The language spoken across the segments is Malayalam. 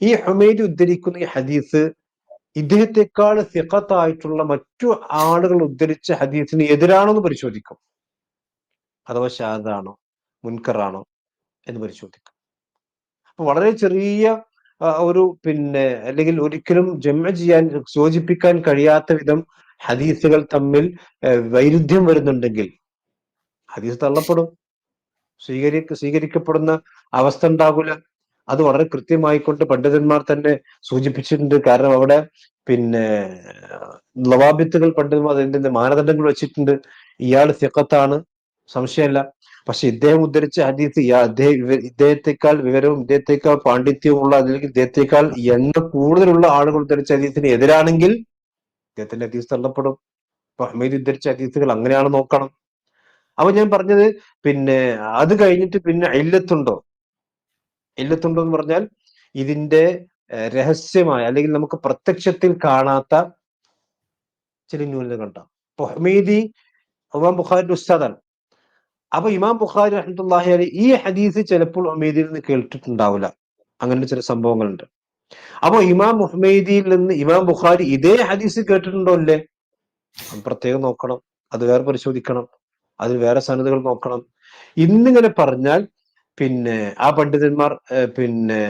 ഈ ഹുമൈദ് ഉദ്ധരിക്കുന്ന ഈ ഹദീസ് ഇദ്ദേഹത്തെക്കാൾ സിഖത്തായിട്ടുള്ള മറ്റു ആളുകൾ ഉദ്ധരിച്ച ഹദീസിന് എതിരാണോ എന്ന് പരിശോധിക്കും. അഥവാ ഷാദാണോ മുൻകറാണോ എന്ന് പരിശോധിക്കും. അപ്പൊ വളരെ ചെറിയ ഒരു പിന്നെ അല്ലെങ്കിൽ ഒരിക്കലും ജമ ചെയ്യാൻ യോജിപ്പിക്കാൻ കഴിയാത്ത വിധം ഹദീസുകൾ തമ്മിൽ വൈരുദ്ധ്യം വരുന്നുണ്ടെങ്കിൽ ഹദീസ് തള്ളപ്പെടും. സ്വീകരി സ്വീകരിക്കപ്പെടുന്ന അവസ്ഥ ഉണ്ടാകില്ല അത് വളരെ കൃത്യമായിക്കൊണ്ട് പണ്ഡിതന്മാർ തന്നെ സൂചിപ്പിച്ചിട്ടുണ്ട്. കാരണം അവിടെ പിന്നെ ലവാബിത്തുകൾ പണ്ഡിതന്മാർ അതിന്റെ മാനദണ്ഡങ്ങൾ വെച്ചിട്ടുണ്ട്. ഇയാൾ സിഖത്താണ്. സംശയമല്ല. പക്ഷെ ഇദ്ദേഹം ഉദ്ധരിച്ച ഹദീസ് ഇദ്ദേഹത്തെക്കാൾ വിവരവും ഇദ്ദേഹത്തെക്കാൾ പാണ്ഡിത്യവുമുള്ള അല്ലെങ്കിൽ ഇദ്ദേഹത്തെക്കാൾ എണ്ണ കൂടുതലുള്ള ആളുകൾ ഉദ്ധരിച്ച ഹദീസിന് എതിരാണെങ്കിൽ ഇദ്ദേഹത്തിന്റെ ഹദീസ് തള്ളപ്പെടും. അഹമ്മദ് ഉദ്ധരിച്ച ഹദീസുകൾ അങ്ങനെയാണ് നോക്കണം. അപ്പൊ ഞാൻ പറഞ്ഞത് പിന്നെ അത് കഴിഞ്ഞിട്ട് പിന്നെ ഇല്ലത്തുണ്ടോ? ഇല്ലത്തുണ്ടോ എന്ന് പറഞ്ഞാൽ ഇതിന്റെ രഹസ്യമായ അല്ലെങ്കിൽ നമുക്ക് പ്രത്യക്ഷത്തിൽ കാണാത്ത ചില ഇപ്പൊ ഹമീദി ഇമാം ബുഖാരിന്റെ ഉസ്താദാണ്. അപ്പൊ ഇമാം ബുഖാരി റഹ്മത്തുള്ളാഹി അലി ഈ ഹദീസ് ചിലപ്പോൾ ഹമീദിയിൽ നിന്ന് കേട്ടിട്ടുണ്ടാവില്ല. അങ്ങനെ ചില സംഭവങ്ങളുണ്ട്. അപ്പൊ ഇമാം മുഹമ്മദിയിൽ നിന്ന് ഇമാം ബുഖാരി ഇതേ ഹദീസ് കേട്ടിട്ടുണ്ടോ അല്ലേ പ്രത്യേകം നോക്കണം. അത് വേറെ പരിശോധിക്കണം. അതിൽ വേറെ സന്നദ്ധകൾ നോക്കണം. ഇന്നിങ്ങനെ പറഞ്ഞാൽ പിന്നെ ആ പണ്ഡിതന്മാർ പിന്നെ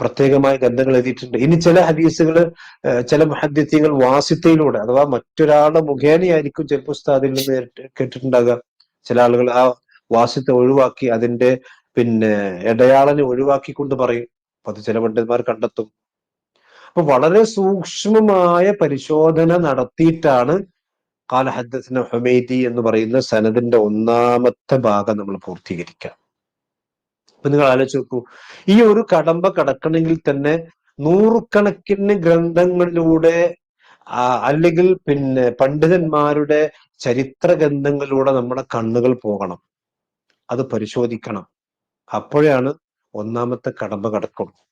പ്രത്യേകമായ ഗ്രന്ഥങ്ങൾ എഴുതിയിട്ടുണ്ട്. ഇനി ചില ഹദീസുകൾ ചില മഹദ്യത്യങ്ങൾ വാസിത്തയിലൂടെ അഥവാ മറ്റൊരാളുടെ മുഖേനയായിരിക്കും ചിലപ്പോൾ ഉസ്താദിൽ നിന്ന് കേട്ടിട്ടുണ്ടാകുക ചില ആളുകൾ ആ വാസ്യത്തെ ഒഴിവാക്കി അതിന്റെ പിന്നെ ഇടയാളനെ ഒഴിവാക്കിക്കൊണ്ട് പറയും. അത് ചില പണ്ഡിതന്മാർ കണ്ടെത്തും. അപ്പൊ വളരെ സൂക്ഷ്മമായ പരിശോധന നടത്തിയിട്ടാണ് കാലഹദ്ദസിന് ഹുമൈദി എന്ന് പറയുന്ന സനദിന്റെ ഒന്നാമത്തെ ഭാഗം നമ്മൾ പൂർത്തീകരിക്കുക. അപ്പൊ നിങ്ങൾ ആലോചിച്ച് നോക്കൂ. ഈ ഒരു കടമ്പ കടക്കണമെങ്കിൽ തന്നെ നൂറുകണക്കിന് ഗ്രന്ഥങ്ങളിലൂടെ അല്ലെങ്കിൽ പിന്നെ പണ്ഡിതന്മാരുടെ ചരിത്ര ഗ്രന്ഥങ്ങളിലൂടെ നമ്മുടെ കണ്ണുകൾ പോകണം. അത് പരിശോധിക്കണം. അപ്പോഴാണ് ഒന്നാമത്തെ കടമ്പ കടക്കും.